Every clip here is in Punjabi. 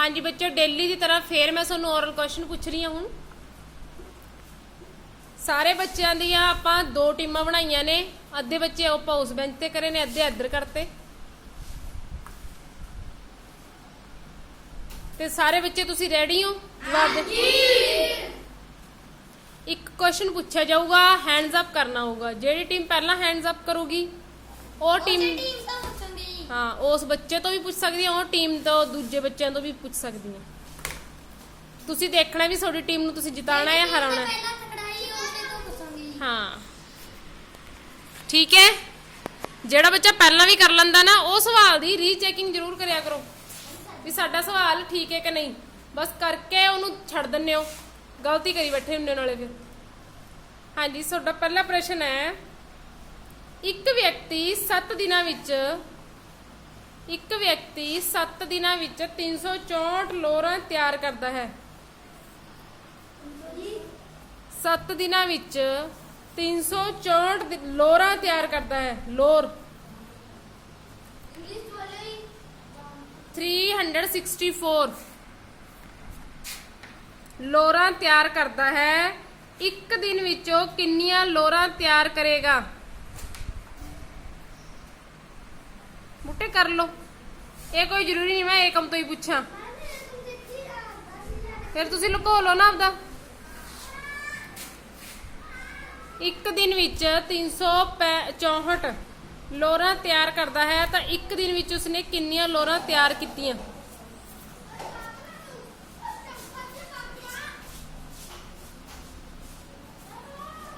ਹਾਂਜੀ ਬੱਚੋ ਡੇਲੀ ਦੀ ਤਰ੍ਹਾਂ ਫੇਰ ਮੈਂ ਤੁਹਾਨੂੰ ਔਰਲ ਕੁਐਸਚਨ ਪੁੱਛ ਰਹੀ ਹਾਂ ਹੁਣ। ਸਾਰੇ ਬੱਚਿਆਂ ਦੀਆਂ ਆਪਾਂ ਦੋ ਟੀਮਾਂ ਬਣਾਈਆਂ ਨੇ। ਅੱਧੇ ਬੱਚੇ ਆਪਾਂ ਉਸ ਬੈਂਚ ਤੇ ਕਰੇ ਨੇ ਅੱਧੇ ਇੱਧਰ ਕਰਤੇ। ਤੇ ਸਾਰੇ ਬੱਚੇ ਤੁਸੀਂ ਰੈਡੀ ਹੋ? ਜਵਾਬ ਦੇ। ਇੱਕ ਕੁਐਸਚਨ ਪੁੱਛਿਆ ਜਾਊਗਾ ਹੈਂਡਸ ਅਪ ਕਰਨਾ ਹੋਊਗਾ। ਜਿਹੜੀ ਟੀਮ ਪਹਿਲਾਂ ਹੈਂਡਸ ਅਪ ਕਰੂਗੀ ਉਹ ਟੀਮ ਹਾਂ, ਉਸ ਬੱਚੇ ਤੋਂ ਵੀ ਪੁੱਛ ਸਕਦੀ ਹਾਂ, ਉਹ ਟੀਮ ਤੋਂ, ਦੂਜੇ ਬੱਚਿਆਂ ਤੋਂ ਵੀ ਪੁੱਛ ਸਕਦੀ ਹਾਂ। ਤੁਸੀਂ ਦੇਖਣਾ ਵੀ ਤੁਹਾਡੀ ਟੀਮ ਨੂੰ ਤੁਸੀਂ ਜਿਤਾਣਾ ਹੈ ਹਰਾਉਣਾ ਹੈ। ਪਹਿਲਾਂ ਤਕੜਾਈ ਉਸੇ ਤੋਂ ਪੁੱਛੂਗੀ ਹਾਂ ਠੀਕ ਹੈ? ਜਿਹੜਾ ਬੱਚਾ ਪਹਿਲਾਂ ਵੀ ਕਰ ਲੈਂਦਾ ਨਾ, ਉਹ ਸਵਾਲ ਦੀ ਰੀਚੈਕਿੰਗ ਜ਼ਰੂਰ ਕਰਿਆ ਕਰੋ। ਵੀ ਸਾਡਾ ਸਵਾਲ ਠੀਕ ਹੈ ਕਿ ਨਹੀਂ? ਬਸ ਕਰਕੇ ਉਹਨੂੰ ਛੱਡ ਦਿੰਨੇ ਹੋ। ਗਲਤੀ ਕਰੀ ਬੈਠੇ ਹੁੰਦੇ ਨਾਲੇ ਫਿਰ। ਹਾਂਜੀ, ਤੁਹਾਡਾ ਪਹਿਲਾ ਪ੍ਰਸ਼ਨ ਹੈ, ਇੱਕ ਵਿਅਕਤੀ 7 ਦਿਨਾਂ ਵਿੱਚ ਇੱਕ ਵਿਅਕਤੀ 7 ਦਿਨਾਂ ਵਿੱਚ 364 ਲੋਰਾਂ ਤਿਆਰ ਕਰਦਾ ਹੈ। 7 ਦਿਨਾਂ ਵਿੱਚ 364 ਦਿ- ਲੋਰਾਂ ਤਿਆਰ ਕਰਦਾ ਹੈ। ਲੋਰ ਇੰਗਲਿਸ਼ ਬੋਲੇ 364 ਲੋਰਾਂ ਤਿਆਰ ਕਰਦਾ ਹੈ। ਇੱਕ ਦਿਨ ਵਿੱਚ ਉਹ ਕਿੰਨੀਆਂ ਲੋਰਾਂ ਤਿਆਰ ਕਰੇਗਾ? ਬੁੱਟੇ ਕਰ ਲੋ ਇਹ ਕੋਈ ਜ਼ਰੂਰੀ ਨਹੀਂ, ਮੈਂ ਏਕਮ ਤੋਂ ਹੀ ਪੁੱਛਾਂ। ਫਿਰ ਤੁਸੀਂ ਲੁਕੋ ਲਓ ਨਾ ਆਪਦਾ। ਇੱਕ ਦਿਨ ਵਿੱਚ 364 ਲੋਰਾਂ ਤਿਆਰ ਕਰਦਾ ਹੈ, ਤਾਂ ਇੱਕ ਦਿਨ ਵਿੱਚ ਉਸਨੇ ਕਿੰਨੀਆਂ ਲੋਰਾਂ ਤਿਆਰ ਕੀਤੀਆਂ?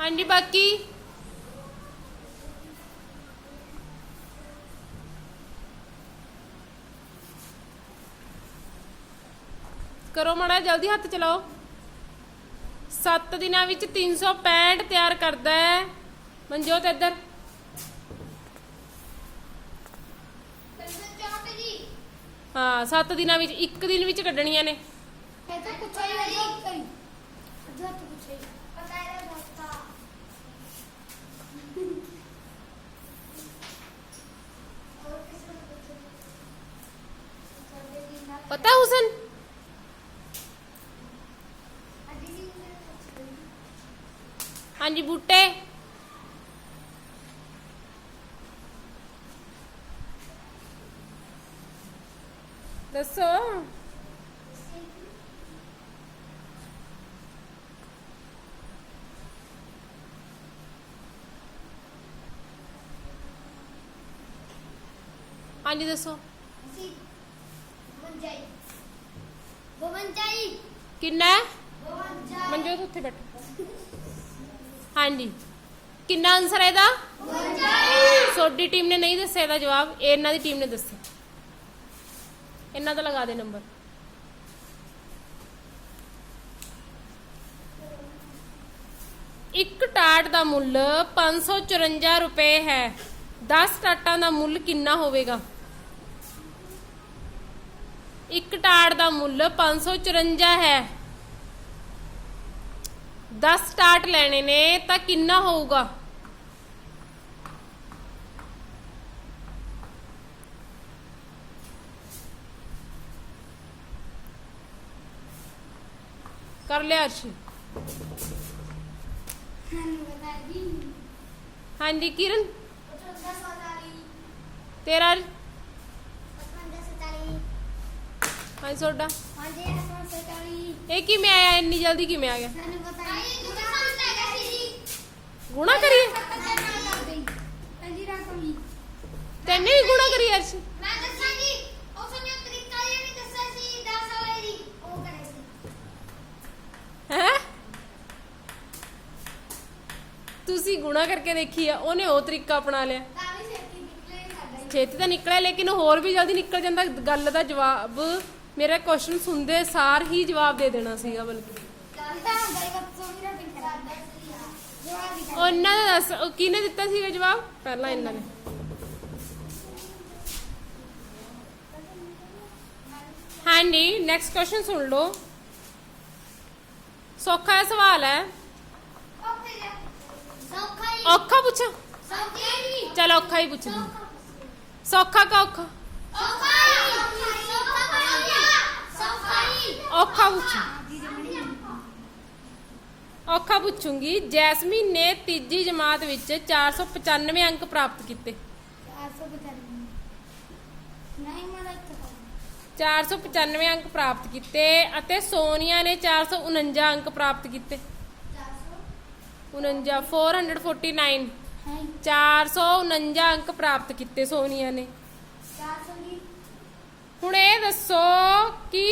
ਹਾਂਜੀ, ਬਾਕੀ ਕਰੋ ਮਾੜਾ ਜਿਹਾ, ਜਲਦੀ ਹੱਥ ਚਲਾਓ। 7 ਦਿਨਾਂ ਵਿੱਚ 365 ਤਿਆਰ ਕਰਦਾ ਹੈ। ਮਨਜੋਤ ਇੱਧਰ। ਚੌਂਟ ਜੀ ਹਾਂ 7 ਦਿਨਾਂ ਵਿੱਚ ਇੱਕ ਦਿਨ ਵਿੱਚ ਕੱਢਣੀਆਂ ਨੇ। ਇਹ ਤਾਂ ਪੁੱਛਿਆ ਹੀ ਨਹੀਂ ਕਰੀ ਅਜਾ ਤੂੰ ਪੁੱਛਿਆ ਹੀ ਪਤਾ ਹੈ ਦੋਸਤਾ ਹੋਰ ਕਿਸੇ ਨੂੰ ਪੁੱਛੋ ਸਾਡੇ ਦੀ ਨਾ ਪਤਾ ਹੁਸਨ ਅੱਡੀ ਜੀ ਨੂੰ ਪੁੱਛੋ ਹਾਂਜੀ ਬੂਟੇ ਦੱਸੋ ਹਾਂਜੀ ਦੱਸੋ ਅਸੀਂ ਮੰਜਾਈ ਬਵੰਜਾਈ ਕਿੰਨਾ ਹੈ ਬਵੰਜਾਈ ਮਨਜੋਤ ਉੱਥੇ ਬੈਠ ਹਾਂਜੀ ਕਿੰਨਾ ਆਨਸਰ ਹੈ ਇਹਦਾ? ਬਵੰਜਾਈ ਤੁਹਾਡੀ ਟੀਮ ਨੇ ਨਹੀਂ ਦੱਸਿਆ ਇਹਦਾ ਜਵਾਬ ਇਹ ਇਹਨਾਂ ਦੀ ਟੀਮ ਨੇ ਦੱਸਿਆ। ਇਹਨਾਂ ਦਾ ਲਗਾ ਦੇ ਨੰਬਰ। ਇੱਕ ਟਾਟ ਦਾ ਮੁੱਲ 554 ਰੁਪਏ ਹੈ। 10 ਟਾਟਾਂ ਦਾ ਮੁੱਲ ਕਿੰਨਾ ਹੋਵੇਗਾ? ਇੱਕ ਟਾਟ ਦਾ ਮੁੱਲ 554 ਹੈ। 10 ਟਾਟ ਲੈਣੇ ਨੇ ਤਾਂ ਕਿੰਨਾ ਹੋਊਗਾ? ਕਰ ਲਿਆ ਅਰਸ਼ ਹਾਂਜੀ ਕਿਰਨ? 55 ਸਤਾਲੀ ਤੇਰਾ 55 ਸਤਾਲੀ ਹਾਂਜੀ ਤੁਹਾਡਾ? ਹਾਂਜੀ 55 ਸਤਾਲੀ ਇਹ ਕਿਵੇਂ ਆਇਆ? ਇੰਨੀ ਜਲਦੀ ਕਿਵੇਂ ਆ ਗਿਆ? ਸਾਨੂੰ ਪਤਾ ਨਹੀਂ। ਗੁਣਾ ਕਰੀਏ? ਹਾਂਜੀ ਰਾਤ ਨੂੰ ਤੈਨੇ ਵੀ ਗੁਣਾ ਕਰੀ ਅਰਸ਼ ਮੈਂ ਦੱਸਾਂ ਜੀ ਉਹ ਸਾਨੂੰ ਤਰੀਕਾ ਇਹ ਨਹੀਂ ਦੱਸਿਆ ਸੀ 10 ਵਾਲੇ ਦੀ ਉਹ ਕਰੇ ਸੀ ਹੈ ਗੁਣਾ ਕਰਕੇ ਦੇਖੀ ਆ ਉਹਨੇ ਉਹ ਤਰੀਕਾ ਅਪਣਾ ਲਿਆ। ਛੇਤੀ ਤਾਂ ਨਿਕਲਿਆ ਲੇਕਿਨ ਹੋਰ ਵੀ ਜਲਦੀ ਨਿਕਲ ਜਾਂਦਾ ਗੱਲ ਦਾ ਜਵਾਬ ਮੇਰਾ ਕੁਐਸਚਨ ਸੁਣਦੇ ਸਾਰ ਹੀ ਜਵਾਬ ਦੇ ਦੇਣਾ ਸੀਗਾ ਬਲਕਿ। ਉਹਨਾਂ ਦਾ ਦੱਸ ਉਹ ਕਿਹਨੇ ਦਿੱਤਾ ਸੀਗਾ ਜਵਾਬ? ਪਹਿਲਾਂ ਇਹਨਾਂ ਨੇ। ਹਾਂਜੀ ਨੈਕਸਟ ਕੁਐਸਚਨ ਸੁਣ ਲਓ। ਸੌਖਾ ਸਵਾਲ ਹੀ। ਔਖਾ ਪੁੱਛਾਂ? ਸੌਖਾ ਚਲ ਔਖਾ ਹੀ ਪੁੱਛਦੀ ਸੌਖਾ ਕਾ ਔਖਾ? ਸੌਖਾ ਔਖਾ ਪੁੱਛ। ਔਖਾ ਪੁੱਛੂੰਗੀ, ਜੈਸਮੀਨ ਨੇ ਤੀਜੀ ਜਮਾਤ ਵਿੱਚ 495 ਅੰਕ ਪ੍ਰਾਪਤ ਕੀਤੇ। 495 ਨਹੀਂ ਮਦਦ 495 ਅੰਕ ਪ੍ਰਾਪਤ ਕੀਤੇ ਅਤੇ ਸੋਨੀਆ ਨੇ 449 ਅੰਕ ਪ੍ਰਾਪਤ ਕੀਤੇ। 49 449 ਹੈ 449 ਅੰਕ ਪ੍ਰਾਪਤ ਕੀਤੇ ਸੋਨੀਆ ਨੇ। ਹੁਣ ਇਹ ਦੱਸੋ ਕਿ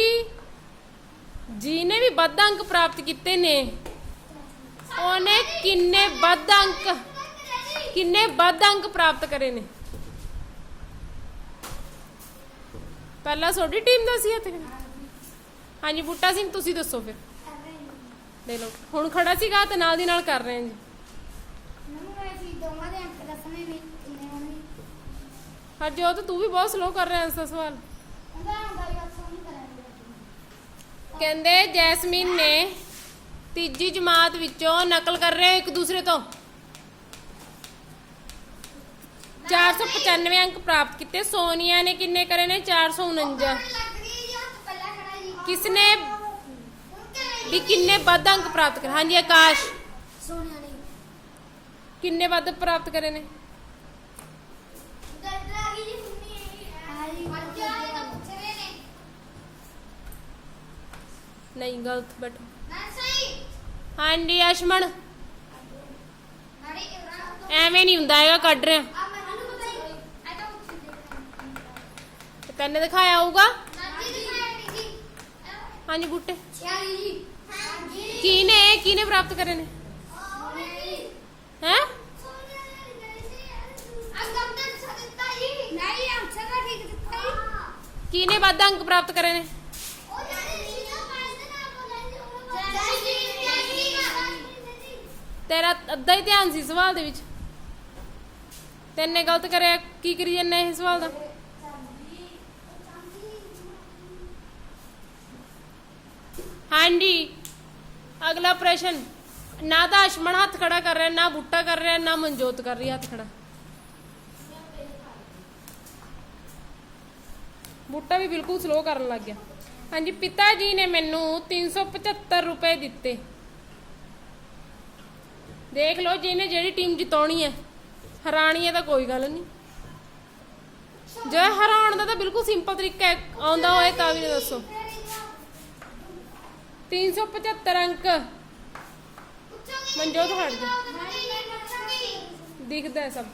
ਜਿਹਨੇ ਵੀ ਵੱਧ ਅੰਕ ਪ੍ਰਾਪਤ ਕੀਤੇ ਨੇ, ਉਹਨੇ ਕਿੰਨੇ ਵੱਧ ਅੰਕ, ਕਿੰਨੇ ਵੱਧ ਅੰਕ ਪ੍ਰਾਪਤ ਕਰੇ ਨੇ? ਪਹਿਲਾਂ ਤੁਹਾਡੀ ਟੀਮ ਦਾ ਸੀ ਇੱਥੇ। ਹਾਂਜੀ, ਬੂਟਾ ਸਿੰਘ, ਤੁਸੀਂ ਦੱਸੋ ਫਿਰ। ਦੇ ਲਓ। ਹੁਣ ਖੜਾ ਸੀਗਾ ਤੇ ਨਾਲ ਦੀ ਨਾਲ ਕਰ ਰਹੇ ਹਾਂ ਜੀ। ਉਹ ਤਾਂ ਵੀ ਬਹੁਤ ਸਲੋ ਕਰ ਰਿਹਾ ਦਾ ਸਵਾਲ ਕਹਿੰਦੇ ਜੈਸਮੀਨ ਨੇ ਤੀਜੀ ਜਮਾਤ ਵਿੱਚੋਂ ਨਕਲ ਕਰ ਰਹੇ ਇੱਕ ਦੂਸਰੇ ਤੋਂ। 495 ਅੰਕ ਪ੍ਰਾਪਤ ਕੀਤੇ। ਸੋਨੀਆ ਨੇ ਕਿੰਨੇ ਕਰੇ ਨੇ? 449 ਕਿਸਨੇ ਵੀ ਕਿੰਨੇ ਵੱਧ ਅੰਕ ਪ੍ਰਾਪਤ ਕਰੇ? ਹਾਂਜੀ ਆਕਾਸ਼। ਸੋਨੀਆ ਨੇ। ਕਿੰਨੇ ਵੱਧ ਪ੍ਰਾਪਤ ਕਰੇ ਨੇ? ਦਰਦਰਾਗੀ ਜੀ ਮੰਮੀ ਆਈ ਬੱਚਾ ਇਹ ਪੁੱਛ ਰਹੇ ਨੇ। ਨਹੀਂ ਗਲਤ ਬੈਠੋ। ਨਾ ਸਹੀ ਹਾਂਜੀ ਅਸ਼ਮਨ। ਇਵਰਾ ਐਵੇਂ ਨਹੀਂ ਹੁੰਦਾ ਹੈਗਾ ਕੱਢ ਰਿਹਾ। ਤੈਨੇ ਦਿਖਾਇਆ ਹੋਊਗਾ? ਜੀ ਹਾਂਜੀ ਬੂਟੇ। ਜੀ। ਹਾਂਜੀ ਕਿਹਨੇ ਕਿਹਨੇ ਪ੍ਰਾਪਤ ਕਰੇ ਨੇ? ਸੋਨੀਆ ਜੀ ਹੈ? ਸੋਨੀਆ ਵੱਧ ਅੰਕ ਪ੍ਰਾਪਤ ਕਰੇ ਨੇ? ਤੇਰਾ ਅੱਧਾ ਹੀ ਧਿਆਨ ਸੀ ਸਵਾਲ ਦੇ ਵਿੱਚ। ਤੈਨੇ ਗਲਤ ਕਰਿਆ, ਕੀ ਕਰੀ ਜੰਨਾ ਇਹ ਸਵਾਲ ਦਾ? ਹਾਂਜੀ। ਅਗਲਾ ਪ੍ਰਸ਼ਨ, ਨਾ ਤਾਂ ਅਸ਼ਮਨ ਹੱਥ ਖੜਾ ਕਰ ਰਿਹਾ, ਨਾ ਬੁੱਟਾ ਕਰ ਰਿਹਾ, ਨਾ ਮਨਜੋਤ ਕਰ ਰਹੀ ਹੱਥ ਖੜਾ। ਬੁੱਟਾ ਵੀ ਬਿਲਕੁਲ ਸਲੋ ਕਰਨ ਲੱਗ ਗਿਆ। ਹਾਂਜੀ, ਪਿਤਾ ਜੀ ਨੇ ਮੈਨੂੰ 375 ਰੁਪਏ ਦਿੱਤੇ। ਦੇਖ ਲਓ ਜਿਹਨੇ ਜਿਹੜੀ ਟੀਮ ਜਿਤਾਉਣੀ ਹੈ, ਹਰਾਣੀ ਹੈ ਤਾਂ ਕੋਈ ਗੱਲ ਨਹੀਂ। ਜੇ ਹਰਾਉਣ ਦਾ ਤਾਂ ਬਿਲਕੁਲ ਸਿੰਪਲ ਤਰੀਕਾ ਹੈ, ਆਉਂਦਾ ਹੋਏ ਤਾਂ ਵੀ ਦੱਸੋ। 375 ਅੰਕ। ਮਨਜੋਤ ਹਟ ਜਾ ਦਿਖਦਾ ਹੈ ਸਭ।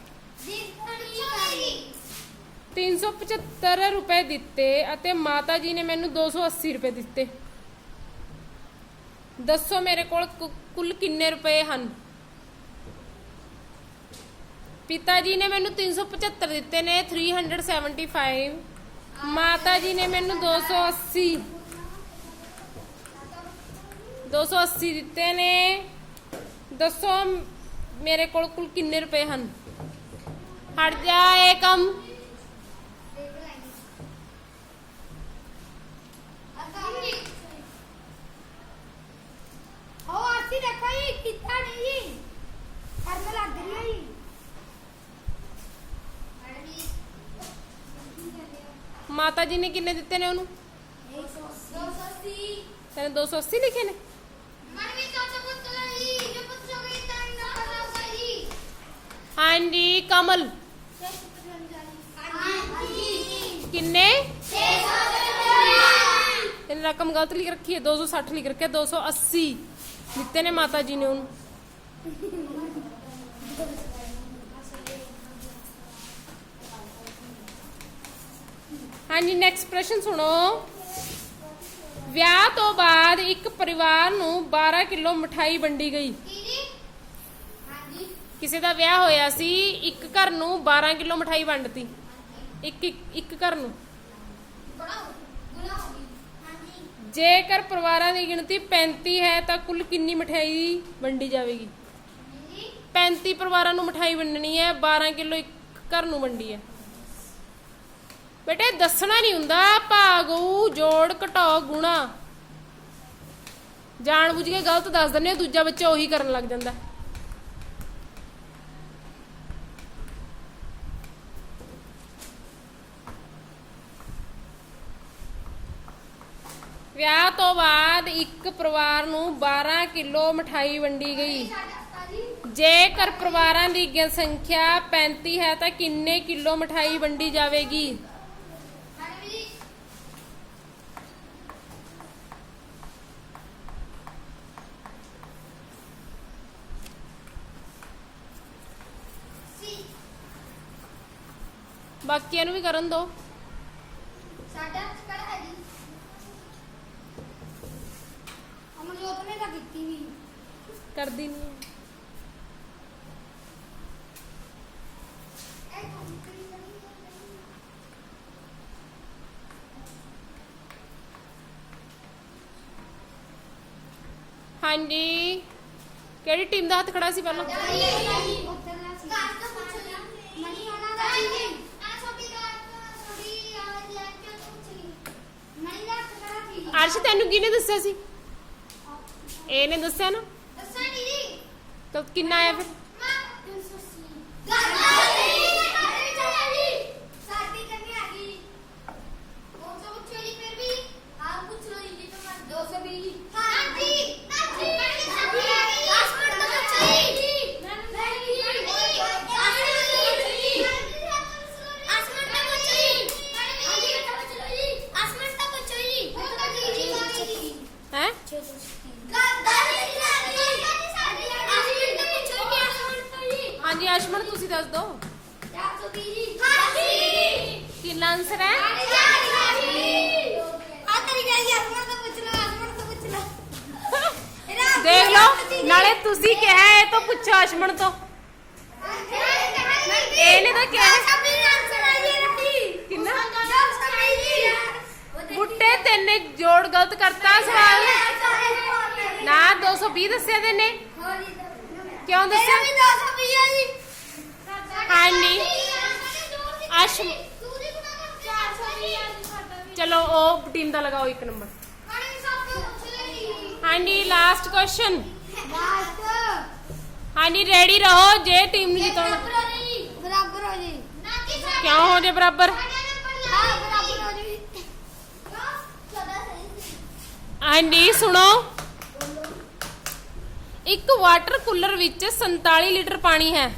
375 ਰੁਪਏ ਦਿੱਤੇ ਅਤੇ ਮਾਤਾ ਜੀ ਨੇ ਮੈਨੂੰ 280 ਰੁਪਏ ਦਿੱਤੇ। ਦੱਸੋ ਮੇਰੇ ਕੋਲ ਕੁੱਲ ਕਿੰਨੇ ਰੁਪਏ ਹਨ? ਪਿਤਾ ਜੀ ਨੇ ਮੈਨੂੰ 375 ਦਿੱਤੇ ਨੇ 375 ਮਾਤਾ ਜੀ ਨੇ ਮੈਨੂੰ 280 280 ਦਿੱਤੇ ਨੇ ਦੱਸੋ ਮੇਰੇ ਕੋਲ ਕੁੱਲ ਕਿੰਨੇ ਰੁਪਏ ਹਨ ਹਟ ਜਾ ਇਹ ਕੰਮ ਉਹ ਅਸੀਂ ਦੇਖੋ ਜੀ ਕਿੱਥਾ ਨਹੀਂ ਜੀ ਕਰਨ ਲੱਗ ਰਹੀ ਹੈ ਜੀ ਮਾਤਾ ਜੀ ਨੇ ਕਿੰਨੇ ਦਿੱਤੇ ਨੇ ਉਹਨੂੰ ਤੈਨੇ 280 ਲਿਖੇ ਨੇ ਹਾਂਜੀ ਕਮਲ ਕਿੰਨੇ? ਤੈਨੇ ਰਕਮ ਗਲਤ ਲਿਖ ਰੱਖੀ ਹੈ 260 ਲਿਖ ਰੱਖਿਆ 280 ਦਿੱਤੇ ਨੇ ਮਾਤਾ ਜੀ ਨੇ ਉਹਨੂੰ। ਹਾਂਜੀ ਨੈਕਸਟ ਪ੍ਰਸ਼ਨ ਸੁਣੋ। ਵਿਆਹ ਤੋਂ ਬਾਅਦ ਇੱਕ ਪਰਿਵਾਰ ਨੂੰ 12 ਕਿਲੋ ਮਠਾਈ ਵੰਡੀ ਗਈ। ਕਿਸੇ ਦਾ ਵਿਆਹ ਹੋਇਆ ਸੀ, ਇੱਕ ਘਰ ਨੂੰ 12 ਕਿਲੋ ਮਠਾਈ ਵੰਡਤੀ। ਇੱਕ ਇੱਕ ਘਰ ਨੂੰ। ਜੇਕਰ ਪਰਿਵਾਰਾਂ ਦੀ ਗਿਣਤੀ 35 ਹੈ, ਤਾਂ ਕੁੱਲ ਕਿੰਨੀ ਮਠਾਈ ਵੰਡੀ ਜਾਵੇਗੀ? 35 ਪਰਿਵਾਰਾਂ ਨੂੰ ਮਠਾਈ ਵੰਡਣੀ ਹੈ 12 ਕਿਲੋ ਇੱਕ ਘਰ ਨੂੰ ਵੰਡੀ ਹੈ। ਬੇਟੇ, ਦੱਸਣਾ ਨਹੀਂ ਹੁੰਦਾ। ਭਾਗੂ ਜੋੜ, ਘਟਾਓ, ਗੁਣਾ। ਜਾਣ ਬੁੱਝ ਕੇ ਗਲਤ ਦੱਸ ਦਿੰਦੇ ਦੂਜਾ ਬੱਚਾ ਉਹੀ ਕਰਨ ਲੱਗ ਜਾਂਦਾ। ਵਿਆਹ ਤੋਂ ਬਾਅਦ ਇੱਕ ਪਰਿਵਾਰ ਨੂੰ 12 ਕਿਲੋ ਮਠਾਈ ਵੰਡੀ ਗਈ। ਜੇਕਰ ਪਰਿਵਾਰਾਂ ਦੀ ਗ- ਸੰਖਿਆ 35 ਹੈ ਤਾਂ ਕਿੰਨੇ ਕਿਲੋ ਮਠਾਈ ਵੰਡੀ ਜਾਵੇਗੀ? ਬਾਕੀਆਂ ਨੂੰ ਵੀ ਕਰਨ ਦਿਓ ਸਾਡਾ ਕਿਹੜਾ ਹੈ ਜੀ ਅਮਰਜੋਤ ਨੇ ਤਾਂ ਕੀਤੀ ਨਹੀਂ ਕਰਦੀ ਨਹੀਂ ਹਾਂਜੀ। ਕਿਹੜੀ ਟੀਮ ਦਾ ਹੱਥ ਖੜਾ ਸੀ ਪਹਿਲਾਂ? ਅਰਸ਼, ਤੈਨੂੰ ਕਿਹਨੇ ਦੱਸਿਆ ਸੀ? ਇਹਨੇ ਦੱਸਿਆ ਨਾ? ਤਾਂ ਕਿੰਨਾ ਆਇਆ ਫਿਰ? 380 ਅਸ਼ਮਨ ਤੋਂ? ਇਹਨੇ ਤਾਂ ਕਿਹਾ ਕਿੰਨਾ? ਬੁੱਟੇ ਤੈਨੇ ਜੋੜ ਗਲਤ ਕਰਤਾ ਸਵਾਲ। ਨਾ 220 ਦੱਸਿਆ ਤੈਨੇ। ਕਿਉਂ ਦੱਸਿਆ? ਹਾਂਜੀ। ਅਸ਼- ਚਲੋ ਉਹ ਟੀਮ ਦਾ ਲਗਾਓ ਇੱਕ ਨੰਬਰ। ਹਾਂਜੀ ਲਾਸਟ ਕੁਐਸਚਨ ਹਾਂਜੀ ਰੈਡੀ ਰਹੋ ਜੇ ਟੀਮ ਨੂੰ ਜਿਤਾਉਣਾ ਬਰਾਬਰ ਹੋ ਜੀ ਕਿਉਂ ਹੋ ਜੇ ਬਰਾਬਰ ਹਾਂ ਬਰਾਬਰ ਹੋ ਜੀ ਹਾਂਜੀ ਸੁਣੋ ਇੱਕ ਵਾਟਰ ਕੂਲਰ ਵਿੱਚ 47 ਲੀਟਰ ਪਾਣੀ ਹੈ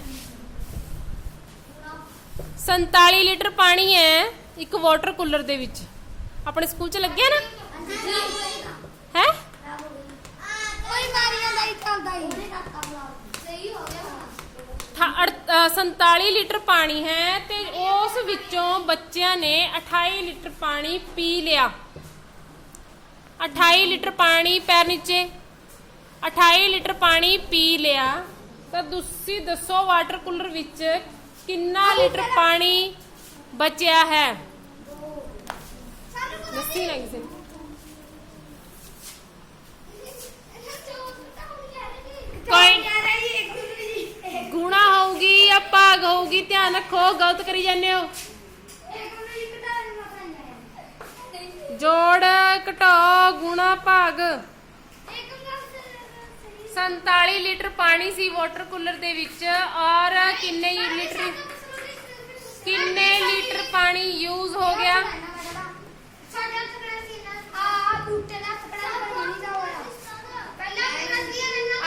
47 ਲੀਟਰ ਪਾਣੀ ਹੈ ਇੱਕ ਵਾਟਰ ਕੂਲਰ ਦੇ ਵਿੱਚ ਆਪਣੇ ਸਕੂਲ 'ਚ ਲੱਗਿਆ ਨਾ ਹੈ ਕੋਈ ਮਾਰੀਆਂ ਦਾ ਹੀ ਚੱਲਦਾ ਹੀ ਸਹੀ ਹੋ ਗਿਆ 47 ਲੀਟਰ ਪਾਣੀ ਹੈ ਤੇ ਉਸ ਵਿੱਚੋਂ ਬੱਚਿਆਂ ਨੇ 28 ਲੀਟਰ ਪਾਣੀ ਪੀ ਲਿਆ। 28 ਲੀਟਰ ਪਾਣੀ ਪੈਰ ਨੀਚੇ। 28 ਲੀਟਰ ਪਾਣੀ ਪੀ ਲਿਆ। ਤਾਂ ਤੁਸੀਂ ਦੱਸੋ ਵਾਟਰ ਕੂਲਰ ਵਿੱਚ ਕਿੰਨਾ ਲੀਟਰ ਪਾਣੀ ਬਚਿਆ ਹੈ? ਦੱਸੀ ਨਾ ਕਿਸੇ ਨੂੰ। ਕੋਈ ਗੁਣਾ ਹੋਊਗੀ ਜਾਂ ਭਾਗ ਹੋਊਗੀ ਧਿਆਨ ਰੱਖੋ, ਗਲਤ ਕਰੀ ਜਾਂਦੇ ਹੋ। ਜੋੜ ਘਟਾਓ, ਗੁਣਾ ਭਾਗ। 47 ਲੀਟਰ ਪਾਣੀ ਸੀ ਵਾਟਰ ਕੂਲਰ ਦੇ ਵਿੱਚ, ਔਰ ਕਿੰਨੇ ਲੀਟਰ ਕਿੰਨੇ ਲੀਟਰ ਪਾਣੀ ਯੂਜ਼ ਹੋ ਗਿਆ?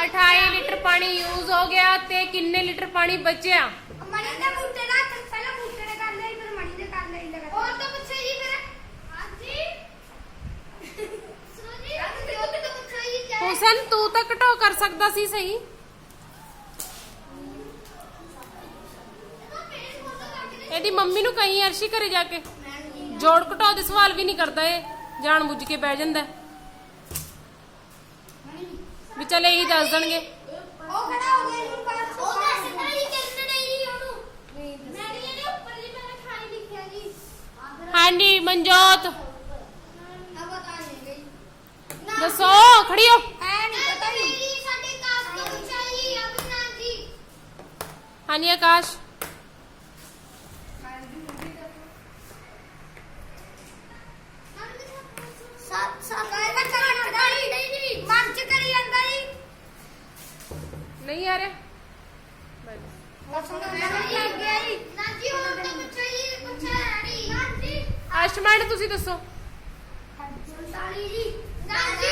ਅਠਾਈ ਲੀਟਰ ਪਾਣੀ ਯੂਜ਼ ਹੋ ਗਿਆ ਤੇ ਕਿੰਨੇ ਲੀਟਰ ਪਾਣੀ ਬਚਿਆ ਮਣੀ ਦੇ ਬੂਟੇ ਦਾ ਪਹਿਲਾਂ ਬੂਟੇ ਨੇ ਕਰ ਲਈ ਫਿਰ ਮਣੀ ਦੇ ਕਰ ਲਈ ਲਗਾ ਹੋਰ ਤਾਂ ਪੁੱਛੋ ਜੀ ਫਿਰ ਹਾਂਜੀ ਸੁਣੀ ਤੁਸੀਂ ਉਹ ਤਾਂ ਪੁੱਛੋ ਜੀ ਕਿਆ ਹੁਸਨ ਤੂੰ ਤਾਂ ਘਟਾਓ ਕਰ ਸਕਦਾ ਸੀ ਸਹੀ। ਇਹਦੀ ਮੰਮੀ ਨੂੰ ਕਹੀਂ ਅਰਸ਼ੀ ਘਰੇ ਜਾ ਕੇ। ਜੋੜ ਘਟਾਓ ਦੇ ਸਵਾਲ ਵੀ ਨਹੀਂ ਕਰਦਾ ਇਹ ਜਾਣ ਬੁੱਝ ਕੇ ਬਹਿ ਜਾਂਦਾ। ਵੀ ਚੱਲ ਇਹੀ ਦੱਸ ਦੇਣਗੇ। ਉਹ ਖੜਾ ਹੋ ਗਿਆ ਹੁਣ ਪਾਸ ਉਹ ਦੱਸਦਾ ਹੀ ਕਿੰਨੇ ਨਹੀਂ ਉਹਨੂੰ। ਮੈਂ ਇਹਦੇ ਉੱਪਰ ਜੀ ਮੈਂ ਖਾਈ ਲਿਖਿਆ ਜੀ। ਹਾਂਜੀ ਮਨਜੋਤ। ਦੱਸੋ ਖੜੀ ਹੋ। ਹਾਂਜੀ ਆਕਾਸ਼। ਨਹੀਂ ਆ ਰਿਹਾ। ਅਸ਼ਮਨ ਤੁਸੀਂ ਦੱਸੋ। 47 ਜੀ। ਨਾਜੀ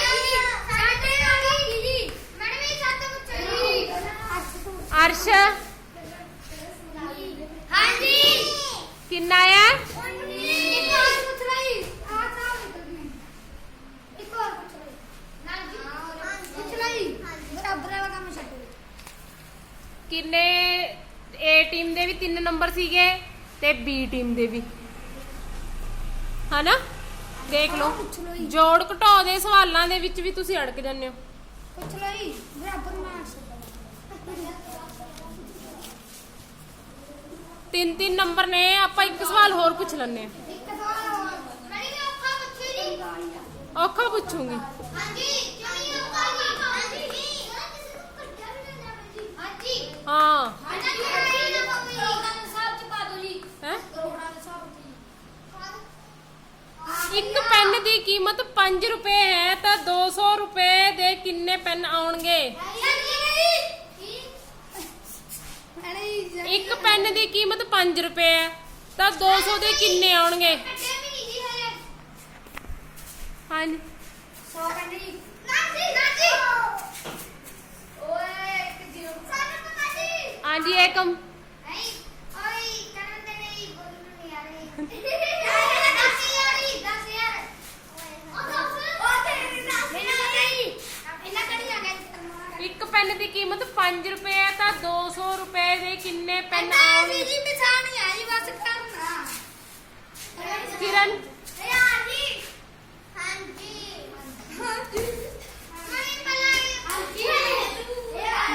ਸਾਡੇ ਨਾਜੀ ਜੀ ਮੈਡਮ ਇਹ ਸੱਤ ਪੁੱਛੋ ਜੀ ਅਰਸ਼ ਹਾਂਜੀ ਕਿੰਨਾ ਆ ਇੱਕ ਹੋਰ ਪੁੱਛ ਲਈ ਆ ਸਾਹਿਬ ਨਿਕਲ ਗਈ ਇੱਕ ਹੋਰ ਪੁੱਛ ਲਈ ਨਾਜੀ ਪੁੱਛ ਲਈ ਬਰਾਬਰ ਵਾਲਾ ਕੰਮ ਛੱਡੋ ਕਿੰਨੇ ਏ ਟੀਮ ਦੇ ਵੀ ਤਿੰਨ ਨੰਬਰ ਸੀਗੇ ਤੇ ਬੀ ਟੀਮ ਦੇ ਵੀ ਹਨਾ ਦੇਖ ਲਓ। ਪੁੱਛ ਲਓ ਜੀ ਜੋੜ ਘਟਾਓ ਦੇ ਸਵਾਲਾਂ ਦੇ ਵਿੱਚ ਵੀ ਤੁਸੀਂ ਅੜਕ ਜਾਂਦੇ ਹੋ। ਪੁੱਛ ਲਈ ਬਰਾਬਰ ਮਾਰਕਸ ਤਿੰਨ ਤਿੰਨ ਨੰਬਰ ਨੇ ਆਪਾਂ ਇੱਕ ਸਵਾਲ ਹੋਰ ਪੁੱਛ ਲੈਣੇ ਆ ਇੱਕ ਸਵਾਲ ਹੋਰ। ਇਹ ਔਖਾ ਪੁੱਛੋ ਜੀ। ਔਖਾ ਪੁੱਛੂਗੀ। ਹਾਂਜੀ ਜਮੀ ਔਖਾ ਜੀ। ਹਾਂਜੀ ਜੀ। ਹਾਂਜੀ ਹਾਂ ਹਾਂਜੀ ਹਾਂਜੀ ਨਾ ਮੰਮੀ ਲੋਕਾਂ ਨੂੰ ਸਭ ਚ ਪਾ ਦੋ ਜੀ ਹੈ ਕਰੋੜਾਂ ਦੇ ਸਭ ਚ ਇੱਕ ਪੈਨ ਦੀ ਕੀਮਤ 5 ਰੁਪਏ ਹੈ, ਤਾਂ 200 ਰੁਪਏ ਦੇ ਕਿੰਨੇ ਪੈਨ ਆਉਣਗੇ? ਇੱਕ ਪੈਨ ਦੀ ਕੀਮਤ 5 ਰੁਪਏ ਹੈ, ਤਾਂ 200 ਦੇ ਕਿੰਨੇ ਆਉਣਗੇ? ਹਾਂਜੀ। ਹਾਂਜੀ, ਏਕਮ ਇੱਕ ਪੈਨ ਦੀ ਕੀਮਤ 5 ਰੁਪਏ ਹੈ ਤਾਂ 200 ਰੁਪਏ ਦੇ ਕਿੰਨੇ ਪੈਨ ਆਉਣਗੇ ਕਿਰਨ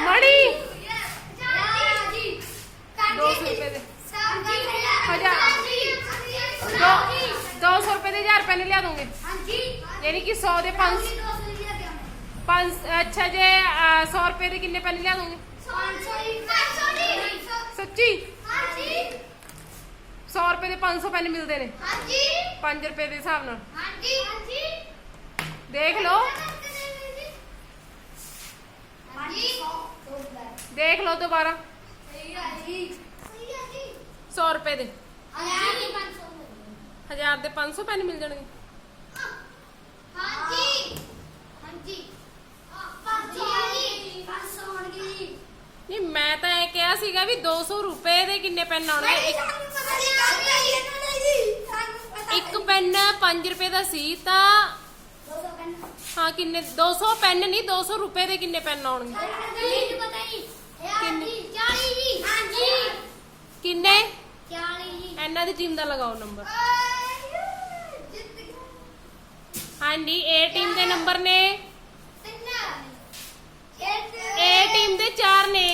ਮੜੀ 200 ਰੁਪਏ ਦੇ। ਹਜ਼ਾਰ। ਦੋ 200 ਰੁਪਏ ਦੇ 1000 ਪੈਨ ਲਿਆ ਦੋਗੇ ਯਾਨੀ ਕਿ 100 ਦੇ 5 5 ਅੱਛਾ ਜੇ ਅ, 100 ਰੁਪਏ ਦੇ ਕਿੰਨੇ ਪੈਨ ਲਿਆ ਦੋਗੇ ਸੱਚੀ? 100 ਰੁਪਏ ਦੇ 500 ਪੈਨ ਮਿਲਦੇ ਨੇ। 5 ਰੁਪਏ ਦੇ ਹਿਸਾਬ ਨਾਲ। ਦੇਖ ਲਓ। ਦੇਖ ਲਓ ਦੁਬਾਰਾ। 100 ਰੁਪਏ ਦੇ। 1000 ਦੇ 500 ਪੈਨ ਮਿਲ ਜਾਣਗੇ। ਹਾਂਜੀ। ਹਾਂਜੀ। ਨਹੀਂ ਮੈਂ ਤਾਂ ਇਹ ਕਿਹਾ ਸੀਗਾ ਵੀ 200 ਰੁਪਏ ਦੇ ਕਿੰਨੇ ਪੈਨ ਆਉਣਗੇ ਇੱਕ ਇੱਕ ਪੈਨ 5 ਰੁਪਏ ਦਾ ਸੀ ਤਾਂ ਹਾਂ ਕਿੰਨੇ 200 ਪੈਨ ਨਹੀਂ 200 ਰੁਪਏ ਦੇ ਕਿੰਨੇ ਪੈਨ ਆਉਣਗੇ? ਕਿੰਨੇ? ਇਹਨਾਂ ਦੀ ਟੀਮ ਦਾ ਲਗਾਓ ਨੰਬਰ ਹਾਂਜੀ ਏ ਟੀਮ ਦੇ ਨੰਬਰ ਨੇ। ਏ ਟੀਮ ਦੇ 4 ਨੇ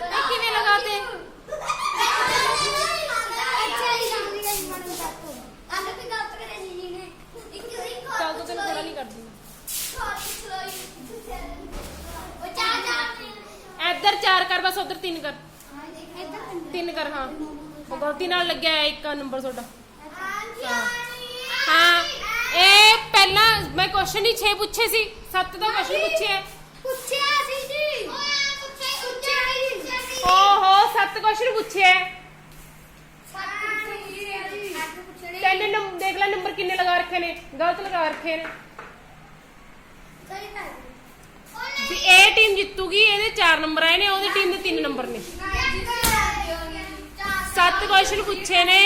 ਇਹ ਕਿਵੇਂ ਲਗਾਤੇ ਚੱਲ ਤੂੰ ਤੈਨੂੰ ਥੋੜਾ ਨਹੀਂ ਕਰਦੀ ਇੱਧਰ 4 ਕਰ ਬਸ ਉਧਰ 3 ਕਰ 3 ਕਰ ਹਾਂ ਉਹ ਗਲਤੀ ਨਾਲ ਲੱਗਿਆ ਹੈ ਇੱਕ ਨੰਬਰ ਤੁਹਾਡਾ? ਹਾਂ। ਇਹ ਪਹਿਲਾਂ ਮੈਂ ਕੁਐਸਚਨ ਹੀ 6 ਪੁੱਛੇ ਸੀ 7 ਦਾ ਕੁਐਸਚਨ ਪੁੱਛਿਆ। ਪੁੱਛਿਆ ਸੀ ਜੀ। ਓਹੋ 7 ਕੁਐਸਚਨ ਪੁੱਛਿਆ। ਤੈਨੇ ਨੰਬਰ ਦੇਖ ਲੈ ਨੰਬਰ ਕਿੰਨੇ ਲਗਾ ਰੱਖੇ ਨੇ ਗਲਤ ਲਗਾ ਰੱਖੇ ਨੇ। ਵੀ ਇਹ ਟੀਮ ਜਿੱਤੂਗੀ ਇਹਦੇ 4 ਨੰਬਰ ਆਏ ਨੇ ਉਹਦੀ ਟੀਮ ਦੇ 3 ਨੰਬਰ ਨੇ। 7 ਕੁਐਸਚਨ ਪੁੱਛੇ ਨੇ।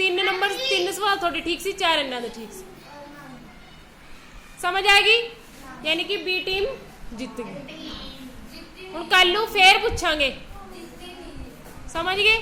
तीन नंबर तीन सवाल थोड़े ठीक से चार इन्हों तो ठीक समझ आएगी यानी कि बी टीम जीत गई। हम कल फिर पूछा समझ गए?